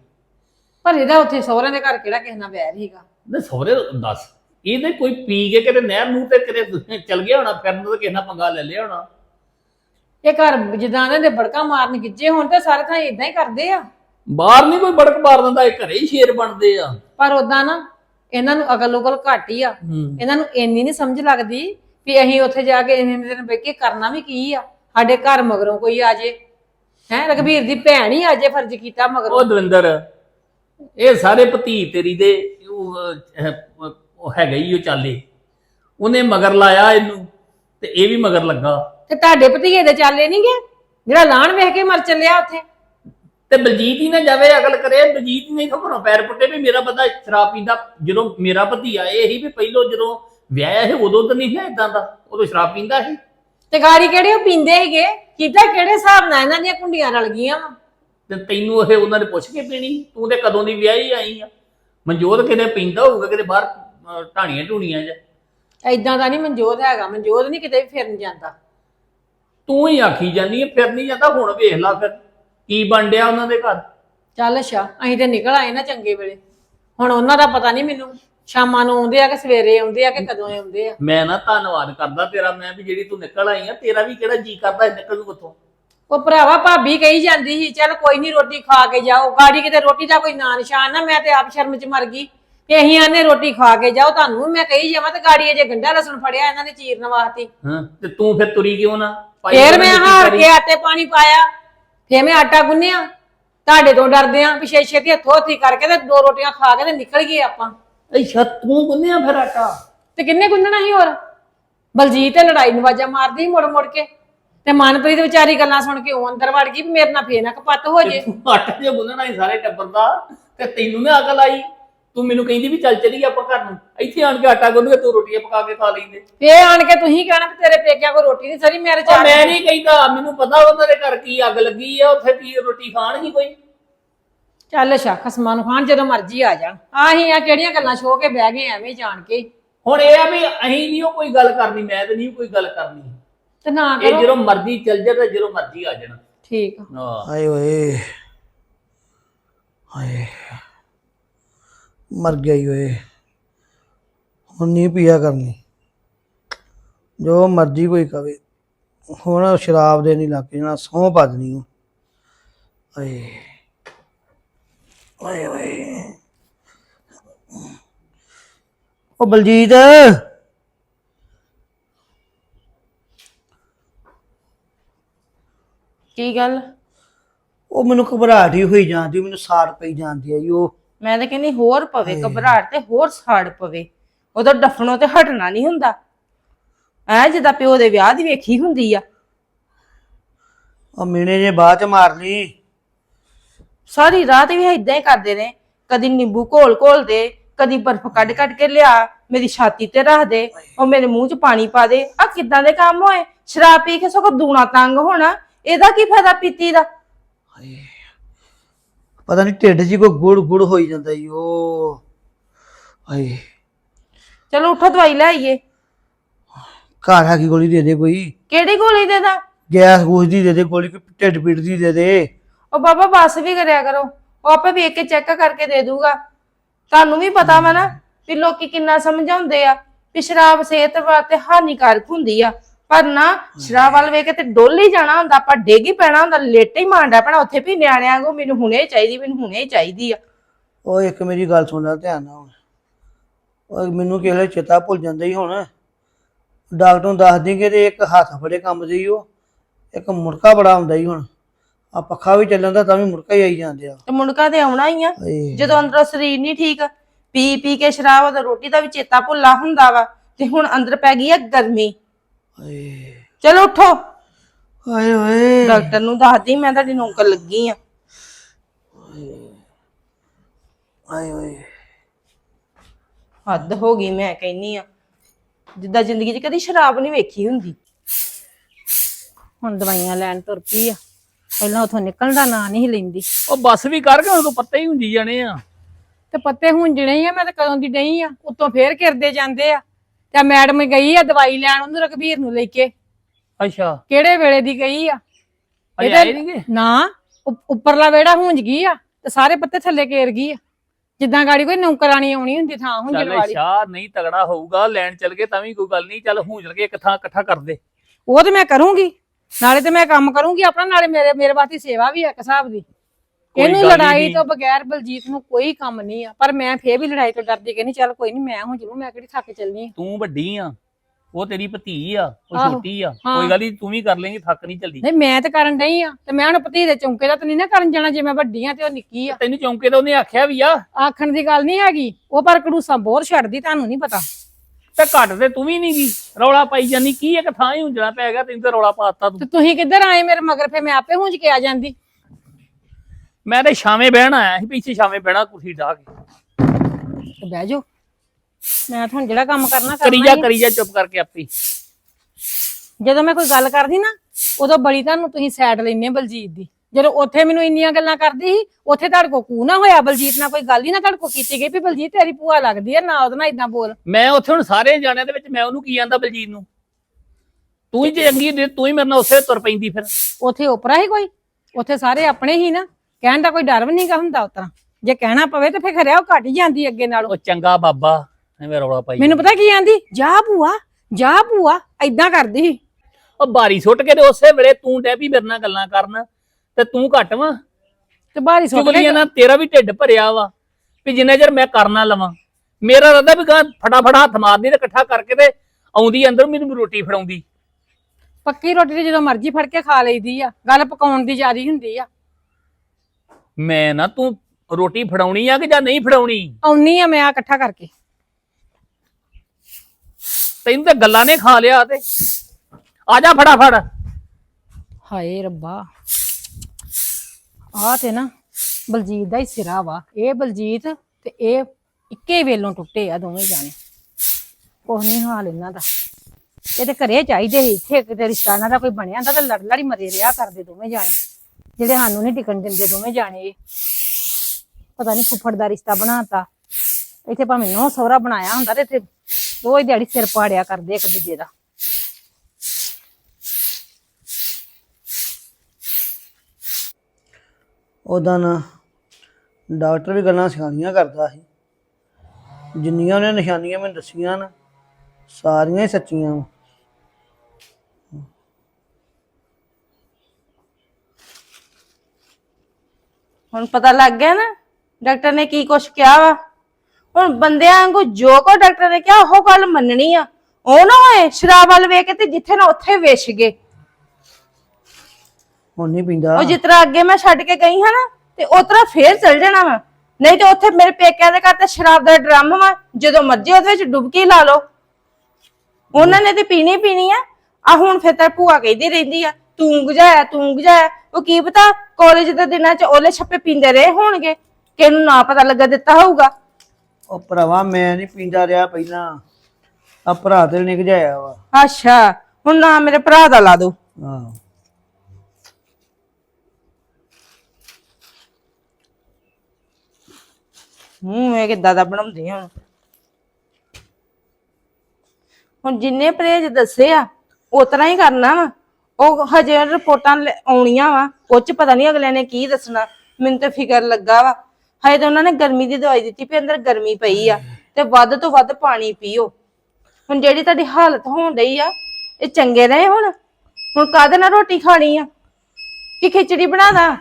A: ਪਰ ਇਹਦਾ ਉੱਥੇ ਸਹੁਰਿਆਂ ਦੇ ਘਰ ਕਿਹੜਾ ਕਿਸੇ ਨਾਲ ਵੈਰ ਹੀਗਾ?
B: ਨੇ ਸਹੁਰੇ ਦੱਸ ਇਹਦੇ ਕੋਈ ਪੀ ਕੇ ਕਿਤੇ ਨਹਿਰ ਨੂੰ ਤੇ ਕਿਤੇ ਚਲ ਗਿਆ ਹੋਣਾ ਫਿਰਨ ਤੇ ਕਿਸੇ ਨਾਲ ਪੰਗਾ ਲੈ ਲਿਆ ਹੋਣਾ।
A: ਇਹ ਘਰ ਜਿੱਦਾਂ ਇਹਨਾਂ ਦੇ ਬੜਕਾ ਮਾਰਨ ਗਿੱਜੇ ਹੋਣ ਤੇ ਸਾਰੇ ਥਾਂ ਇਦਾਂ ਹੀ ਕਰਦੇ ਆ।
B: ਬਾਹਰ ਨਹੀਂ ਕੋਈ ਬੜਕ ਮਾਰ ਦਿੰਦਾ ਇਹ ਘਰੇ ਹੀ ਸ਼ੇਰ ਬਣਦੇ ਆ।
A: ਪਰ ਉਦਾਂ ਨਾ ਇਹਨਾਂ ਨੂੰ ਅਗਲ ਉਗਲ ਘੱਟ ਹੀ ਆ।
B: ਹੂੰ।
A: ਇਹਨਾਂ ਨੂੰ ਇੰਨੀ ਨਹੀਂ ਸਮਝ ਲੱਗਦੀ ਵੀ ਅਸੀਂ ਉੱਥੇ ਜਾ ਕੇ ਇੰਨੇ ਦਿਨ ਬਹਿ ਕੇ ਕਰਨਾ ਵੀ ਕੀ ਆ। ਸਾਡੇ ਘਰ ਮਗਰੋਂ ਕੋਈ ਆ ਜੇ। ਹੈ ਰਘਬੀਰ ਦੀ ਭੈਣ ਹੀ ਆ ਜੇ ਫਰਜ਼ ਕੀਤਾ ਮਗਰੋਂ।
B: ਉਹ ਦਵਿੰਦਰ ਇਹ ਸਾਰੇ ਭਤੀ ਤੇਰੀ ਦੇ ਉਹ, ਅਹ, ਉਹ ਹੈਗਾ ਹੀ ਉਹ ਚਾਲੇ। ਉਹਨੇ ਮਗਰ ਲਾਇਆ ਇਹਨੂੰ ਤੇ ਇਹ ਵੀ ਮਗਰ ਲੱਗਾ।
A: ਤੇ ਤੁਹਾਡੇ ਭਤੀਏ ਦੇ ਚਾਲੇ ਨਹੀਂ ਗਏ ਜਿਹੜਾ ਲਾਣ ਵੇਖ ਕੇ ਮਰ ਚੱਲਿਆ ਉੱਥੇ।
B: ਤੇ ਬਲਜੀਤ ਹੀ ਨਾ ਜਾਵੇ ਅਕਲ ਕਰੇ। ਬਲਜੀਤ ਹੀ ਨਹੀਂ ਘਰੋਂ ਪੈਰ ਪੁੱਟੇ ਵੀ ਮੇਰਾ ਬੰਦਾ ਸ਼ਰਾਬ ਪੀਂਦਾ। ਜਦੋਂ ਮੇਰਾ ਭਤੀਆ ਇਹ ਹੀ ਵੀ ਪਹਿਲੋਂ ਜਦੋਂ ਵਿਆਹਿਆ ਸੀ ਉਦੋਂ ਤਾਂ ਨਹੀਂ ਹੈ ਇਦਾਂ ਦਾ। ਉਦੋਂ ਸ਼ਰਾਬ ਪੀਂਦਾ ਸੀ।
A: ਤੇ ਗਾੜੀ ਕਿਹੜੇ ਉਹ ਪੀਂਦੇ ਹੈਗੇ ਕੀਤਾ ਕਿਹੜੇ ਹਿਸਾਬ ਨਾਲ ਇਹਨਾਂ ਦੀਆਂ ਕੁੰਡੀਆਂ ਰਲ ਗਈਆਂ ਵਾ?
B: ਤੇ ਤੈਨੂੰ ਇਹ ਉਹਨਾਂ ਨੇ ਪੁੱਛ ਕੇ ਪੀਣੀ ਤੂੰ ਤੇ ਕਦੋਂ ਦੀ ਵਿਆਹੀ ਆਈ ਆ? ਮਨਜੋਤ ਕਿਤੇ ਪੀਂਦਾ ਹੋਊਗਾ ਕਿਤੇ ਬਾਹਰ ਢਾਣੀਆਂ ਢੂਣੀਆਂ 'ਚ
A: ਐਦਾਂ ਦਾ ਨਹੀਂ ਮਨਜੋਤ ਹੈਗਾ। ਮਨਜੋਤ ਨਹੀਂ ਕਿਤੇ ਵੀ ਫਿਰਨ ਜਾਂਦਾ।
B: ਤੂੰ ਹੀ ਆਖੀ ਜਾਂਦੀ ਹੈ ਫਿਰ ਨਹੀਂ ਜਾਂਦਾ ਹੁਣ ਵੇਖ ਲੈ ਫਿਰ। ਕੀ ਬਣ ਡਿਆ ਉਹਨਾਂ ਦੇ ਘਰ?
A: ਚੱਲ ਅੱਛਾ ਅਸੀਂ ਤੇ ਨਿਕਲ ਆਏ ਨਾ ਚੰਗੇ ਵੇਲੇ। ਹੁਣ ਉਹਨਾਂ ਦਾ ਪਤਾ ਨਹੀਂ ਮੈਨੂੰ ਸ਼ਾਮਾਂ ਨੂੰ ਆਉਂਦੇ ਆ ਕਿ ਸਵੇਰੇ ਆਉਂਦੇ ਆ ਕਿ ਕਦੋਂ ਆਉਂਦੇ ਆ?
B: ਮੈਂ ਨਾ ਧੰਨਵਾਦ ਕਰਦਾ ਤੇਰਾ ਮੈਂ ਵੀ ਜਿਹੜੀ ਤੂੰ ਨਿਕਲ ਆਈ ਆ ਤੇਰਾ ਵੀ ਕਿਹੜਾ ਜੀ ਕਰਦਾ ਸੀ ਨਿਕਲ ਕਿੱਥੋਂ?
A: ਉਹ ਭਰਾਵਾ ਭਾਬੀ ਕਹੀ ਜਾਂਦੀ ਸੀ ਚੱਲ ਕੋਈ ਨਹੀਂ ਰੋਟੀ ਖਾ ਕੇ ਜਾਓ ਗਾੜੀ ਕਿਤੇ ਰੋਟੀ ਦਾ ਕੋਈ ਨਾਂ ਨਿਸ਼ਾਨ ਨਾ ਮੈਂ ਤੇ ਆਪ ਸ਼ਰਮ ਚ ਮਰ ਗਈ। ਕਿ ਅਸੀਂ ਆਨੇ ਰੋਟੀ ਖਾ ਕੇ ਜਾਓ ਤੁਹਾਨੂੰ ਵੀ ਮੈਂ ਕਹੀ ਜਾਵਾਂ ਤੇ ਗਾੜੀ ਅਜੇ ਗੰਡਾ ਲਸਣ ਫੜਿਆ ਇਹਨਾਂ ਨੇ ਚੀਰਨ ਵਾਸਤੇ।
B: ਹਾਂ ਤੇ ਤੂੰ ਫਿਰ ਤੁਰੀ ਕਿਉਂ ਨਾ? ਭਾਈ
A: ਫੇਰ ਮੈਂ ਹਾਰ? ਕੇ ਆਟੇ ਪਾਣੀ ਪਾਇਆ ਫੇਰ ਮੈਂ ਆਟਾ ਗੁੰਨਿਆ। ਤੁਹਾਡੇ ਤੋਂ ਡਰਦੇ ਆ ਪਿਛੇ ਛੇਤੀ ਹੱਥੋਂ ਹੱਥੀ ਕਰਕੇ ਤੇ ਦੋ ਰੋਟੀਆਂ ਖਾ ਕੇ ਤੇ ਨਿਕਲ ਗਏ ਆਪਾਂ।
B: ਅੱਛਾ ਤੂੰ ਗੁੰਨਿਆ ਫਿਰ ਆਟਾ?
A: ਤੇ ਕਿੰਨੇ ਗੁੰਨਣਾ ਸੀ ਹੋਰ? ਬਲਜੀਤ ਤੇ ਲੜਾਈ ਨੂੰ ਵਾਜਾ ਮਾਰਦੀ ਮੁੜ ਮੁੜ ਕੇ। ਤੇ ਮਨਪ੍ਰੀਤ ਵਿਚਾਰੀ ਗੱਲਾਂ ਸੁਣ ਕੇ ਉਹ ਅੰਦਰ ਵੜ ਗਈ ਵੀ ਮੇਰੇ ਨਾਲ ਫੇਰ ਨਾ ਕਪੱਤ ਹੋ ਜੇ।
B: ਤੂੰ ਆਟਾ ਜੇ ਗੁੰਨਣਾ ਸੀ ਸਾਰੇ ਟੱਬਰ ਦਾ ਤੇ ਤੈਨੂੰ ਨਾ ਅਕਲ ਆਈ। ਤੂੰ ਮੈਨੂੰ ਕਹਿੰਦੀ ਵੀ ਚੱਲ ਚਲੀਏ ਆਪਾਂ ਘਰ ਨੂੰ। ਇੱਥੇ ਆਣ ਕੇ ਆਟਾ ਗੁੰਨ ਕੇ ਤੂੰ ਰੋਟੀਆਂ ਪਕਾ ਕੇ ਖਾ ਲੈਂਦੇ
A: ਫੇਰ ਆਣ ਕੇ ਤੁਸੀਂ ਕਹਿਣਾ ਵੀ ਤੇਰੇ ਪੇਕਿਆਂ ਕੋ ਰੋਟੀ ਨਹੀਂ ਸਰੀ ਮੇਰੇ
B: ਉਹ
A: ਚਾਰ
B: ਮੈਂ ਨਹੀਂ ਕਹਿੰਦਾ ਮੈਨੂੰ ਪਤਾ ਉਹਨਾਂ ਦੇ ਘਰ ਕੀ ਅੱਗ ਲੱਗੀ ਆ ਉੱਥੇ ਕੀ ਰੋਟੀ ਖਾਣ ਹੀ ਕੋਈ।
A: ਚੱਲ ਅੱਛਾ ਖਸਮਾਂ ਨੂੰ ਖਾਣ ਜਦੋਂ ਮਰਜ਼ੀ ਆ ਜਾਣ ਆਹੀਂ ਆ ਕਿਹੜੀਆਂ ਗੱਲਾਂ ਛੋ ਕੇ ਬਹਿ ਗਏ ਐਵੇਂ ਜਾਣ ਕੇ।
B: ਹੁਣ ਇਹ ਆ ਵੀ ਅਸੀਂ ਨਹੀਂ ਉਹ ਕੋਈ ਗੱਲ ਕਰਨੀ ਮੈਂ ਤੇ ਨਹੀਂ ਕੋਈ ਗੱਲ ਕਰਨੀ।
A: ਤੇ ਨਾ
B: ਇਹ
A: ਕਰੋ।
B: ਜਦੋਂ ਮਰਜ਼ੀ ਚੱਲ ਜਾ ਤੇ ਜਦੋਂ ਮਰਜ਼ੀ ਆ ਜਾਣਾ।
A: ਠੀਕ ਆ।
C: ਹਾਏ ਓਏ। ਹਾਏ। ਮਰ ਗਿਆ ਈ ਓਏ। ਹੁਣ ਨਹੀਂ ਪੀਆ ਕਰਨੀ। ਜੋ ਮਰਜ਼ੀ ਕੋਈ ਕਵੇ। ਹੁਣ ਸ਼ਰਾਬ ਦੇ ਨਹੀਂ ਲੱਗ ਜਾਣਾ ਸਹੁੰ ਭੱਜਣੀ ਉਹ ਹਾਏ ਓਏ ਓਏ। ਉਹ ਬਲਜੀਤ।
D: ਕੀ ਗੱਲ?
C: ਉਹ ਮੈਨੂੰ ਘਬਰਾਹਟ ਹੀ ਹੋਈ ਜਾਂਦੀ ਮੈਨੂੰ ਸਾੜ ਪਈ ਜਾਂਦੀ ਹੈ ਉਹ
D: ਮੈਂ ਤਾਂ ਕਹਿੰਦੀ ਹੋਰ ਪਵੇ ਘਬਰਾਹਟ ਤੇ ਹੋਰ ਸਾੜ ਪਵੇ। ਉਦੋਂ ਡਫਣੋਂ ਤੇ ਹਟਣਾ ਨਹੀਂ ਹੁੰਦਾ। ਐ ਜਿੱਦਾਂ ਪਿਓ ਦੇ ਵਿਆਹ ਦੀ ਵੇਖੀ ਹੁੰਦੀ ਆ।
C: ਉਹ ਮੀਨੇ ਜੇ ਬਾਅਦ ਚ ਮਾਰ ਲਈ।
D: ਸਾਰੀ ਰਾਤ ਵੀ ਇਦਾਂ ਹੀ ਕਰਦੇ ਨੇ। ਕਦੀ ਨਿੰਬੂ ਘੋਲ ਘੋਲ ਦੇ ਕਦੀ ਬਰਫ਼ ਕੱਢ ਕੱਢ ਕੇ ਲਿਆ ਮੇਰੀ ਛਾਤੀ ਤੇ ਰੱਖ ਦੇ ਉਹ ਮੇਰੇ ਮੂੰਹ 'ਚ ਪਾਣੀ ਪਾ ਦੇ। ਆ ਕਿੱਦਾਂ ਦੇ ਕੰਮ ਹੋਏ? ਸ਼ਰਾਬ ਪੀ ਕੇ ਸਗੋਂ ਦੂਣਾ ਤੰਗ ਹੋਣਾ। ਇਹਦਾ ਕੀ ਫਾਇਦਾ ਪੀਤੀ ਦਾ?
C: ਪਤਾ ਨਹੀਂ ਢਿੱਡ 'ਚ ਕੋਈ ਗੁੜ ਗੁੜ ਹੋਈ ਜਾਂਦਾ ਈ ਉਹ ਹਾਏ।
D: ਚਲੋ ਉੱਠੋ ਦਵਾਈ ਲੈ ਆਈਏ।
C: ਘਰ ਹੈਗੀ ਗੋਲੀ ਦੇ ਦੇ ਕੋਈ।
D: ਕਿਹੜੀ ਗੋਲੀ ਦੇ ਦਾਂ?
C: ਗੈਸ ਗੂਸ ਦੀ ਦੇ ਦੇ ਗੋਲੀ ਕੋਈ ਢਿੱਡ ਪੀੜ ਦੀ ਦੇ ਦੇ।
D: ਉਹ ਬਾਬਾ ਬੱਸ ਵੀ ਕਰਿਆ ਕਰੋ। ਉਹ ਆਪੇ ਵੇਖ ਕੇ ਚੈੱਕ ਕਰਕੇ ਦੇ ਦੂਗਾ। ਤੁਹਾਨੂੰ ਵੀ ਪਤਾ ਵਾ ਨਾ ਵੀ ਲੋਕੀ ਕਿੰਨਾ ਸਮਝਾਉਂਦੇ ਆ ਵੀ ਸ਼ਰਾਬ ਸਿਹਤ ਵਾਸਤੇ ਹਾਨੀਕਾਰਕ ਹੁੰਦੀ ਆ। ਪਰ ਨਾ ਸ਼ਰਾਬ ਵਾਲ ਵੇਖ ਕੇ ਤੇ ਡੋਲ ਹੀ ਜਾਣਾ ਹੁੰਦਾ ਆਪਾਂ ਡਿੱਗ ਹੀ ਪੈਣਾ ਹੁੰਦਾ ਲੇਟੇ ਹੀ ਮਾਰਦਾ ਪੈਣਾ ਉੱਥੇ ਵੀ ਨਿਆਣਿਆਂ ਕੋ ਮੈਨੂੰ ਹੁਣੇ ਚਾਹੀਦੀ ਮੈਨੂੰ ਹੁਣੇ ਚਾਹੀਦੀ ਆ।
C: ਉਹ ਇੱਕ ਮੇਰੀ ਗੱਲ ਸੁਣ ਲੈ ਧਿਆਨ ਨਾਲ। ਉਹ ਮੈਨੂੰ ਵੇਲੇ ਚੇਤਾ ਭੁੱਲ ਜਾਂਦਾ ਹੀ ਹੁਣ। ਡਾਕਟਰ ਨੂੰ ਦੱਸ ਦੇਂਗੇ ਤੇ ਇੱਕ ਹੱਥ ਫੜੇ ਕੰਮ ਦੇ ਉਹ। ਇੱਕ ਮੁੜਕਾ ਬੜਾ ਹੁੰਦਾ ਹੀ ਹੁਣ। ਆ ਪੱਖਾ ਵੀ ਚੱਲਣ ਦਾ ਤਾਂ ਵੀ ਮੁੜਕਾ ਹੀ ਆਈ ਜਾਂਦੇ ਆ।
D: ਤੇ ਮੁੰਡਕਾ ਤੇ ਆਉਣਾ ਹੀ ਆ।
C: ਏ
D: ਜਦੋਂ ਅੰਦਰੋਂ ਸਰੀਰ ਨਹੀਂ ਠੀਕ ਪੀ ਪੀ ਕੇ ਸ਼ਰਾਬ ਉਹਦਾ ਰੋਟੀ ਦਾ ਵੀ ਚੇਤਾ ਭੁੱਲਾ ਹੁੰਦਾ ਵਾ। ਤੇ ਹੁਣ ਅੰਦਰ ਪੈ ਗਈ ਆ ਗਰਮੀ।
C: ਏ
D: ਚਲੋ ਉੱਠੋ।
C: ਹਾਏ ਓਏ।
D: ਡਾਕਟਰ ਨੂੰ ਦੱਸਦੀ ਮੈਂ ਤੁਹਾਡੀ ਨੌਕਰ ਲੱਗੀ ਆ।
C: ਹਾਏ ਓਏ।
D: ਹੱਦ ਹੋ ਗਈ ਮੈਂ ਕਹਿੰਨੀ ਆ। ਜਿੱਦਾਂ ਜ਼ਿੰਦਗੀ 'ਚ ਕਦੀ ਸ਼ਰਾਬ ਨਹੀਂ ਵੇਖੀ ਹੁੰਦੀ।
A: ਹੁਣ ਦਵਾਈਆਂ ਲੈਣ ਤੁਰ ਪਈ ਆ। ਪਹਿਲਾਂ ਉਥੋਂ ਨਿਕਲਣ ਦਾ ਨਾਂ ਨਹੀਂ ਸੀ ਲੈਂਦੀ।
B: ਉਹ ਬੱਸ ਵੀ ਕਰਕੇ ਹੁਣ ਤੋਂ ਪੱਤੇ ਹੀ ਹੁੰਦੀ ਜਾਣੇ ਆ।
A: ਤੇ ਪੱਤੇ ਹੁੰਜਣੇ ਹੀ ਆ ਮੈਂ ਤਾਂ ਕਦੋਂ ਦੀ ਡਈ ਆ। ਉੱਤੋਂ ਫੇਰ ਕਿਰਦੇ ਜਾਂਦੇ ਆ। ਤੇ ਮੈਡਮ ਗਈ ਆ ਦਵਾਈ ਲੈਣ ਉਹਨੂੰ ਰਘਬੀਰ ਨੂੰ ਲੈ ਕੇ।
B: ਅੱਛਾ।
A: ਕਿਹੜੇ ਵੇਲੇ ਦੀ ਗਈ ਆ?
B: ਅਜੇ
A: ਨਾ ਉ- ਉੱਪਰਲਾ ਵਿਹੜਾ ਹੁੰਜ ਗਈ ਆ ਤੇ ਸਾਰੇ ਪੱਤੇ ਥੱਲੇ ਕੇਰ ਗਈ ਆ। ਜਿੱਦਾਂ ਗਾੜੀ ਕੋਈ ਨੌਕਰਾਣੀ ਆਉਣੀ ਹੁੰਦੀ ਥਾਂ ਹੁੰਜਣ
B: ਚੱਲ
A: ਵਾਲੀ।
B: ਸ਼ਾਹ ਨਹੀਂ ਤਗੜਾ ਹੋਊਗਾ ਲੈਣ ਚੱਲ ਕੇ ਤਾਂ ਵੀ ਕੋਈ ਗੱਲ ਨਹੀਂ ਚੱਲ ਹੂੰਜਲ ਕੇ ਇੱਕ ਥਾਂ ਇਕੱਠਾ ਕਰ ਦੇ।
A: ਉਹ ਤੇ ਮੈਂ ਕਰੂੰਗੀ ਨਾਲੇ ਤੇ ਮੈਂ ਕੰਮ ਕਰੂੰਗੀ ਆਪਣਾ ਨਾਲੇ ਮੇਰੇ ਮੇਰੇ ਵਾਸਤੇ ਸੇਵਾ ਵੀ ਆ ਇੱਕ ਹਿਸਾਬ ਦੀ। ਇਹਨੂੰ ਲੜਾਈ। ਤੋਂ ਬਗੈਰ ਬਲਜੀਤ ਨੂੰ ਕੋਈ ਕੰਮ ਨਹੀਂ ਆ। ਪਰ ਮੈਂ ਫੇਰ ਵੀ ਲੜਾਈ ਤੋਂ ਡਰਦੀ ਕਹਿੰਦੀ ਚੱਲ ਕੋਈ ਨਹੀਂ ਮੈਂ ਹੁਣ ਜਰੂਰ ਮੈਂ ਕਿਹੜੀ ਥੱਕ ਚੱਲਨੀ ਆ।
B: ਤੂੰ ਵੱਡੀ ਆ ਉਹ ਤੇਰੀ ਭਤੀ ਆ ਉਹ। ਛੋਟੀ ਆ। ਕੋਈ ਗੱਲ ਨਹੀਂ ਤੂੰ ਵੀ ਕਰ ਲੇਂਗੀ ਥੱਕ ਨਹੀਂ ਚੱਲਦੀ।
A: ਨਹੀਂ ਮੈਂ ਤੇ ਕਰਨ ਡਈ ਆ ਤੇ ਮੈਂ ਹੁਣ ਭਤੀ ਦੇ ਚੌਂਕੇ ਦਾ ਤਾਂ ਨਹੀਂ ਨਾ ਕਰਨ ਜਾਣਾ ਜੇ ਮੈਂ ਵੱਡੀ ਆ ਤੇ ਉਹ ਨਿੱਕੀ ਆ।
B: ਤੈਨੂੰ ਚੌਂਕੇ ਤਾਂ ਉਹਨੇ ਆਖਿਆ ਵੀ ਆ।
A: ਆਖਣ ਦੀ ਗੱਲ ਨਹੀਂ ਹੈਗੀ ਉਹ ਪਰ ਕੜੂਸਾ ਬਹੁਤ ਛੱਡਦੀ ਤੁਹਾਨੂੰ ਨਹੀਂ ਪਤਾ।
B: ਤੇ ਘੱਟ ਤੇ ਤੂੰ ਵੀ ਨਹੀਂ ਗਈ ਰੌਲਾ ਪਾਈ ਜਾਨੀ ਕੀ ਇੱਕ ਥਾਂ ਹੀ ਹੁੰਜਣਾ ਪੈ ਗਿਆ ਤੈਨੂੰ ਤੇ ਰੌਲਾ ਪਾਤਾ ਤੂੰ।
A: ਤੇ ਤੁਸੀਂ ਕਿੱਧਰ ਆਏ ਮੇਰੇ ਮਗਰ ਫੇ ਮੈਂ ਆਪੇ ਹੁੰਜ ਕੇ ਆ ਜਾਂਦੀ।
B: ਮੈਂ ਤੇ ਸ਼ਾਮੇ ਬਹਿਣ ਆਇਆ ਸੀ ਪਿੱਛੇ ਸ਼ਾਮੇ ਬਹਿਣਾ ਕੁਰਸੀ ਢਾ ਕੇ।
A: ਤੇ ਬਹਿ ਜਾਓ। ਮੈਂ ਤੁਹਾਨੂੰ ਜਿਹੜਾ ਕੰਮ ਕਰਨਾ
B: ਕਰੀ
A: ਕਰਨਾ
B: ਜਾ
A: ਹੀ।
B: ਕਰੀ ਜਾ ਚੁੱਪ ਕਰਕੇ ਆਪੇ।
A: ਜਦੋਂ ਮੈਂ ਕੋਈ ਗੱਲ ਕਰਦੀ ਨਾ ਉਦੋਂ ਬੜੀ ਤੁਹਾਨੂੰ ਤੁਸੀਂ ਸਾਈਡ ਲੈਨੇ ਬਲਜੀਤ ਦੀ। ਜਦੋਂ ਉੱਥੇ ਮੈਨੂੰ ਇੰਨੀਆਂ ਗੱਲਾਂ ਕਰਦੀ ਸੀ ਉੱਥੇ ਤੁਹਾਡੇ ਕੋ ਕੂ ਨਾ ਹੋਇਆ ਬਲਜੀਤ ਨਾਲ ਕੋਈ ਗੱਲ ਹੀ ਨਾ ਤੁਹਾਡੇ ਕੋ ਕੀਤੀ ਗਈ ਵੀ ਬਲਜੀਤ ਤੇਰੀ ਭੂਆ ਲੱਗਦੀ ਆ ਨਾ ਉਹਦੇ ਨਾਲ ਇਦਾਂ ਬੋਲ।
B: ਮੈਂ ਉੱਥੇ ਹੁਣ ਸਾਰੇ ਜਾਣਿਆਂ ਦੇ ਵਿੱਚ ਮੈਂ ਉਹਨੂੰ ਕੀ ਆਂਦਾ ਬਲਜੀਤ ਨੂੰ? ਤੂੰ ਹੀ ਜੇ ਚੰਗੀ ਦੇ ਤੂੰ ਹੀ ਮੇਰੇ ਨਾਲ ਉਸੇ ਤੁਰ ਪੈਂਦੀ ਫਿਰ।
A: ਉੱਥੇ ਓਪਰਾ ਹੀ ਕੋਈ? ਉੱਥੇ ਸਾਰੇ ਆਪਣੇ ਹੀ ਨਾ। ਕਹਿਣ ਦਾ ਕੋਈ ਡਰ ਵੀ ਨਹੀਂਗਾ ਹੁੰਦਾ ਉਤਰਾ ਜੇ ਕਹਿਣਾ ਪਵੇ ਤੇ ਫੇਰ ਖਰਿਆ ਉਹ ਘਟ ਹੀ ਜਾਂਦੀ ਅੱਗੇ ਨਾਲੋਂ।
B: ਉਹ ਚੰਗਾ ਬਾਬਾ ਐਵੇਂ ਰੌਲਾ ਪਾਈ
A: ਮੈਨੂੰ ਪਤਾ ਕੀ ਆਂਦੀ? ਜਾ ਭੂਆ ਜਾ ਭੂਆ ਐਦਾਂ ਕਰਦੀ ਸੀ।
B: ਉਹ ਬਾਰੀ ਸੁੱਟ ਕੇ ਤੇ ਉਸੇ ਵੇਲੇ ਤੂੰ ਡੈ ਵੀ ਮੇਰੇ ਨਾਲ ਗੱਲਾਂ ਕਰਨ ਤੇ ਤੂੰ ਘੱਟ ਵਾ।
A: ਤੇ ਬਾਹਰੀ ਸੁੱਟ
B: ਚੁਗਲੀਆਂ
A: ਕੇ
B: ਨਾਲ ਤੇਰਾ ਵੀ ਢਿੱਡ ਭਰਿਆ ਵਾ ਵੀ ਜਿੰਨਾ ਚਿਰ ਮੈਂ ਕਰਨਾ ਲਵਾਂ। ਮੇਰਾ ਰੱਦਾ ਵੀ ਗਾਂ ਫਟਾਫਟ ਹੱਥ ਮਾਰਦੀ ਤੇ ਇਕੱਠਾ ਕਰਕੇ ਤੇ ਆਉਂਦੀ ਅੰਦਰ ਮੈਨੂੰ ਰੋਟੀ ਫੜਾਉਂਦੀ।
A: ਪੱਕੀ ਰੋਟੀ ਤੇ ਜਦੋਂ ਮਰਜ਼ੀ ਫੜ ਕੇ ਖਾ ਲਈਦੀ ਆ। ਗੱਲ ਪਕਾਉਣ ਦੀ ਜਾਰੀ ਹੁੰਦੀ ਆ।
B: ਮੈਂ ਨਾ ਤੂੰ ਰੋਟੀ ਫੜਾਉਣੀ ਆ ਕਿ ਜਾਂ ਨਹੀਂ ਫੜਾਉਣੀ?
A: ਆਉਣੀ ਆ ਮੈਂ ਆ ਇਕੱਠਾ ਕਰਕੇ।
B: ਤੈਨੂੰ ਤਾਂ ਗੱਲਾਂ ਨੇ ਖਾ ਲਿਆ ਤੇ। ਆ ਜਾ ਫਟਾਫਟ।
A: ਹਾਏ ਰੱਬਾ। ਆ ਤੇ ਨਾ ਬਲਜੀਤ ਦਾ ਹੀ ਸਿਰਾ ਵਾ। ਇਹ ਬਲਜੀਤ ਤੇ ਇਹ ਇੱਕੇ ਵੇਲੋਂ ਟੁੱਟੇ ਆ ਦੋਵੇਂ ਜਾਣੇ। ਕੁਛ ਨਹੀਂ ਹਾਲ ਇਹਨਾਂ ਦਾ। ਇਹ ਤੇ ਘਰੇ ਚਾਹੀਦੇ ਸੀ। ਇੱਥੇ ਕਿਤੇ ਰਿਸ਼ਤਾ ਇਹਨਾਂ ਦਾ ਕੋਈ ਬਣਿਆ ਹੁੰਦਾ ਤਾਂ ਲੜ ਲੜੀ ਮਰੇ ਰਿਹਾ ਕਰਦੇ ਦੋਵੇਂ ਜਾਣੇ। ਜਿਹੜੇ ਸਾਨੂੰ ਨਹੀਂ ਟਿਕਣ ਦਿੰਦੇ ਦੋਵੇਂ ਜਾਣੇ। ਇਹ ਪਤਾ ਨਹੀਂ ਫੁੱਫੜ ਦਾ ਰਿਸ਼ਤਾ ਬਣਾਤਾ। ਇੱਥੇ ਭਾਵੇਂ ਨੌ ਸਹੁਰਾ ਬਣਾਇਆ ਹੁੰਦਾ ਤੇ ਇੱਥੇ ਰੋਜ਼ ਦਿਹਾੜੀ ਸਿਰ ਪਾੜਿਆ ਕਰਦੇ ਇੱਕ ਦੂਜੇ ਦਾ।
C: ਉਹਦਾ ਨਾ ਡਾਕਟਰ ਵੀ ਗੱਲਾਂ ਸਿਖਾਉਂਦੀਆਂ ਕਰਦਾ ਸੀ। ਜਿੰਨੀਆਂ ਉਹਨੇ ਨਿਸ਼ਾਨੀਆਂ ਮੈਨੂੰ ਦੱਸੀਆਂ ਨਾ, ਸਾਰੀਆਂ ਹੀ ਸੱਚੀਆਂ ਵਾਂ।
D: ਹੁਣ ਪਤਾ ਲੱਗ ਗਿਆ ਨਾ ਡਾਕਟਰ ਨੇ ਕੀ ਕੁਛ ਕਿਹਾ ਵਾ। ਹੁਣ ਬੰਦਿਆਂ ਵਾਂਗੂ ਜੋ ਕੋ ਡਾਕਟਰ ਨੇ ਕਿਹਾ ਉਹ ਗੱਲ ਮੰਨਣੀ ਆ। ਉਹ ਨਾ ਹੋਏ ਸ਼ਰਾਬ ਵੱਲ ਵੇਖ ਕੇ ਤੇ ਜਿੱਥੇ ਨਾ ਉੱਥੇ ਵਿਛ ਗਏ।
C: ਹੁਣ ਨਹੀਂ ਪੀਂਦਾ।
D: ਉਹ ਜਿਸ ਤਰ੍ਹਾਂ ਅੱਗੇ ਮੈਂ ਛੱਡ ਕੇ ਗਈ ਹਾਂ ਨਾ ਤੇ ਉਸ ਤਰ੍ਹਾਂ ਫੇਰ ਚਲ ਜਾਣਾ ਵਾ। ਨਹੀਂ ਤੇ ਉੱਥੇ ਮੇਰੇ ਪੇਕਿਆਂ ਦੇ ਘਰ ਤੇ ਸ਼ਰਾਬ ਦਾ ਡਰਮ ਵਾ ਜਦੋਂ ਮਰਜ਼ੀ ਉਹਦੇ ਵਿੱਚ ਡੁਬਕੀ ਲਾ ਲਓ। ਉਹਨਾਂ ਨੇ ਤੇ ਪੀਣੀ ਪੀਣੀ ਆ ਆ ਹੁਣ ਫਿਰ ਤਾਂ ਭੂਆ ਕਹਿੰਦੀ ਰਹਿੰਦੀ ਆ ਤੂੰ ਗਜਾਇਆ ਤੂੰ ਗਜਾਇਆ। ਉਹ ਕੀ ਪਤਾ ਕਾਲਜ ਦੇ ਦਿਨਾਂ ਚ ਉਹਲੇ ਛੱਪੇ ਪੀਂਦੇ ਰਹੇ ਹੋਣਗੇ। ਕਿ ਇਹਨੂੰ ਨਾ ਪਤਾ ਲੱਗਾ ਦਿੱਤਾ ਹੋਊਗਾ।
C: ਉਹ ਭਰਾਵਾ ਮੈਂ ਨਹੀਂ ਪੀਂਦਾ ਰਿਹਾ ਪਹਿਲਾਂ। ਆ ਭਰਾ ਤੇ ਨਿਕ ਜਾਇਆ ਵਾ।
D: ਅੱਛਾ ਹੁਣ ਨਾ ਮੇਰੇ ਭਰਾ ਦਾ ਲਾ ਦੋ।
C: ਹਾਂ।
D: ਮੂੰਹ ਇਹ ਕਿੱਦਾਂ ਦਾ ਬਣਾਉਂਦੇ ਹੁਣ। ਹੁਣ ਜਿੰਨੇ ਪਰਹੇਜ ਦੱਸੇ ਆ ਉਤਨਾ ਹੀ ਕਰਨਾ ਵਾ। ਉਹ ਹਜੇ ਰਿਪੋਰਟਾਂ ਲੈ- ਆਉਣੀਆਂ ਵਾ ਉਹ ਚ ਪਤਾ ਨਹੀਂ ਅਗਲੇ ਨੇ ਕੀ ਦੱਸਣਾ ਮੈਨੂੰ ਤੇ ਫਿਕਰ ਲੱਗਾ ਵਾ। ਹਜੇ ਤਾਂ ਉਹਨਾਂ ਨੇ ਗਰਮੀ ਦੀ ਦਵਾਈ ਦਿੱਤੀ ਵੀ ਅੰਦਰ ਗਰਮੀ ਪਈ ਆ ਤੇ ਵੱਧ ਤੋਂ ਵੱਧ ਪਾਣੀ ਪੀਓ। ਹੁਣ ਜਿਹੜੀ ਤੁਹਾਡੀ ਹਾਲਤ ਹੋਣ ਡਈ ਆ ਇਹ ਚੰਗੇ ਰਹੇ ਹੁਣ? ਹੁਣ ਕਾਹਦੇ ਨਾਲ ਰੋਟੀ ਖਾਣੀ ਆ? ਕਿ ਖਿਚੜੀ ਬਣਾਦਾ?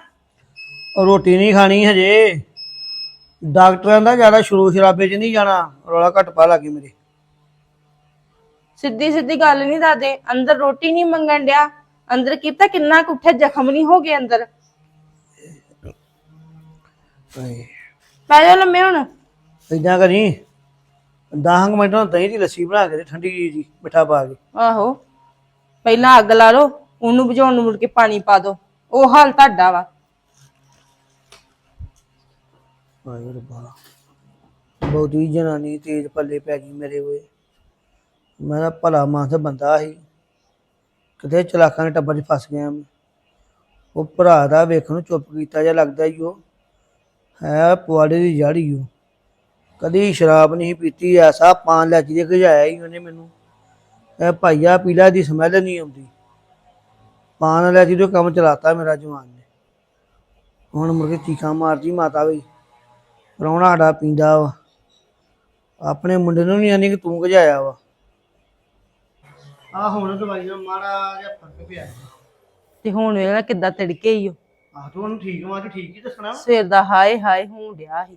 C: ਉਹ ਰੋਟੀ ਨਹੀਂ ਖਾਣੀ ਹਜੇ। ਡਾਕਟਰਾਂ ਦਾ ਜ਼ਿਆਦਾ ਸ਼ੁਰੂ ਸ਼ਰਾਬੇ 'ਚ ਨਹੀਂ ਜਾਣਾ ਰੌਲਾ ਘੱਟ ਪਾ ਲੱਗੀ ਮੇਰੇ।
D: ਸਿੱਧੀ ਸਿੱਧੀ ਗੱਲ ਨਹੀਂ ਦੱਸਦੇ ਅੰਦਰ ਰੋਟੀ ਨਹੀਂ ਮੰਗਣ ਡਿਆ। ਅੰਦਰ ਕੀਤਾ ਕਿੰਨਾ ਕੁ ਉੱਥੇ ਜ਼ਖਮ ਨਹੀਂ ਹੋ ਗਏ ਅੰਦਰ? ਪੈ ਜਾ ਲੰਮੇ ਹੁਣ।
C: ਇਦਾਂ ਕਰੀ 10 ਮਿੰਟਾਂ ਨੂੰ ਦਹੀਂ ਦੀ ਲੱਸੀ ਬਣਾ ਕੇ ਦੇ ਠੰਡੀ ਜੀ ਜੀ ਮਿੱਠਾ ਪਾ ਕੇ।
D: ਆਹੋ ਪਹਿਲਾਂ ਅੱਗ ਲਾ ਲਓ ਉਹਨੂੰ ਬੁਝਾਉਣ ਨੂੰ ਮੁੜ ਕੇ ਪਾਣੀ ਪਾ ਦਿਓ ਉਹ ਹਾਲ ਤੁਹਾਡਾ ਵਾ।
C: ਹਾਏ ਰੱਬਾ ਬਹੁਤੀ ਜਨਾਨੀ ਤੇਜ਼ ਪੱਲੇ ਪੈ ਗਈ ਮੇਰੇ ਓਏ ਮੈਂ ਭਲਾ ਮਾਨਸ ਬੰਦਾ ਸੀ। ਕਿਤੇ ਚਲਾਕਾਂ ਦੇ ਟੱਬਰ 'ਚ ਫਸ ਗਿਆ ਮੈਂ। ਉਹ ਭਰਾ ਦਾ ਵੇਖਣ ਨੂੰ ਚੁੱਪ ਕੀਤਾ ਜਿਹਾ ਲੱਗਦਾ ਈ ਉਹ ਹੈ ਪੁਆੜੇ ਦੀ ਜੜੀ ਉਹ ਕਦੀ ਸ਼ਰਾਬ ਨਹੀਂ ਪੀਤੀ, ਐਸਾ ਪਾਨ ਲੈ ਕੇ ਘਜਾਇਆ ਹੀ ਉਹਨੇ ਮੈਨੂੰ। ਇਹ ਭਾਈਆ ਪੀਲਾ ਦੀ ਸਮੈਲ ਨਹੀਂ ਆਉਂਦੀ। ਪਾਨ ਲੈ ਕੇ ਕੰਮ ਚਲਾਤਾ ਮੇਰਾ ਜਵਾਨ ਨੇ। ਹੁਣ ਮੁੜ ਕੇ ਚੀਕਾਂ ਮਾਰਦੀ ਮਾਤਾ ਵੀ ਪ੍ਰਾਹੁਣਾ ਸਾਡਾ ਪੀਂਦਾ ਵਾ। ਆਪਣੇ ਮੁੰਡੇ ਨੂੰ ਨਹੀਂ ਆਨੀ ਕਿ ਤੂੰ ਗਜਾਇਆ ਵਾ। ਆ ਹੁਣ ਦਵਾਈ ਨਾਲ ਮਾੜਾ ਜਿਹਾ ਫ਼ਰਕ ਪਿਆ।
D: ਤੇ ਹੁਣ ਵੇਲਾ ਕਿੱਦਾਂ ਤੜਕੇ ਹੀ ਉਹ
C: ਆਹ ਤੂੰ ਉਹਨੂੰ ਠੀਕ ਵਾ ਕਿ ਠੀਕ ਹੀ ਦੱਸਣਾ?
D: ਸਵੇਰ ਦਾ ਹਾਏ ਹਾਏ ਹੋਣ ਡਿਆ ਸੀ।